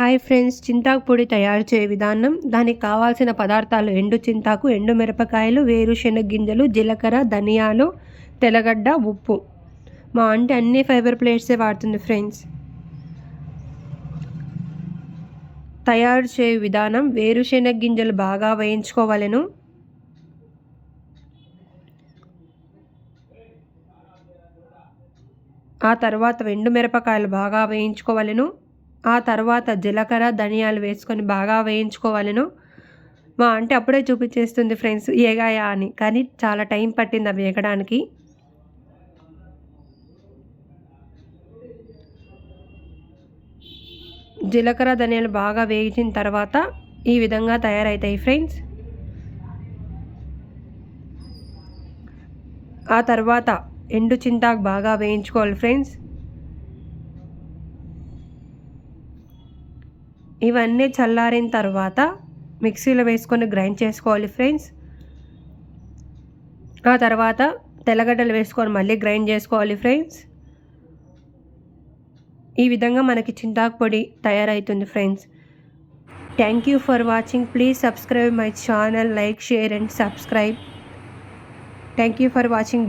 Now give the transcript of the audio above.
Hi friends చింతాకు పొడి తయారు చేయ విధానం. దానికి కావాల్సిన పదార్థాలు ఎండు చింతాకు ఎండు మిరపకాయలు వేరుశెనగ గింజలు జీలకర్ర ధనియాలు తెల్లగడ్డ ఉప్పు. మా అంటే అన్ని ఫైబర్ ప్లేట్సే వాడుతుంది ఫ్రెండ్స్. తయారు చేయ విధానం వేరుశెనగ గింజలు బాగా వేయించుకోవాలను. ఆ తర్వాత ఎండు మిరపకాయలు బాగా వేయించుకోవాలను. ఆ తర్వాత జీలకర్ర ధనియాలు వేసుకొని బాగా వేయించుకోవాలను. మా అంటే అప్పుడే చూపించేస్తుంది ఫ్రెండ్స్ ఏగాయా అని. కానీ చాలా టైం పట్టింది అవి వేగడానికి జీలకర్ర ధనియాలు బాగా వేయించిన తర్వాత ఈ విధంగా తయారవుతాయి ఫ్రెండ్స్. ఆ తర్వాత ఎండు చింతాకు బాగా వేయించుకోవాలి ఫ్రెండ్స్. ఇవన్నీ చల్లారిన తర్వాత మిక్సీలో వేసుకొని గ్రైండ్ చేసుకోవాలి ఫ్రెండ్స్. ఆ తర్వాత తెల్లగడ్డలు వేసుకొని మళ్ళీ గ్రైండ్ చేసుకోవాలి ఫ్రెండ్స్. ఈ విధంగా మనకి చింతాకు పొడి తయారవుతుంది friends. Thank you for watching please subscribe my channel like share and subscribe thank you for watching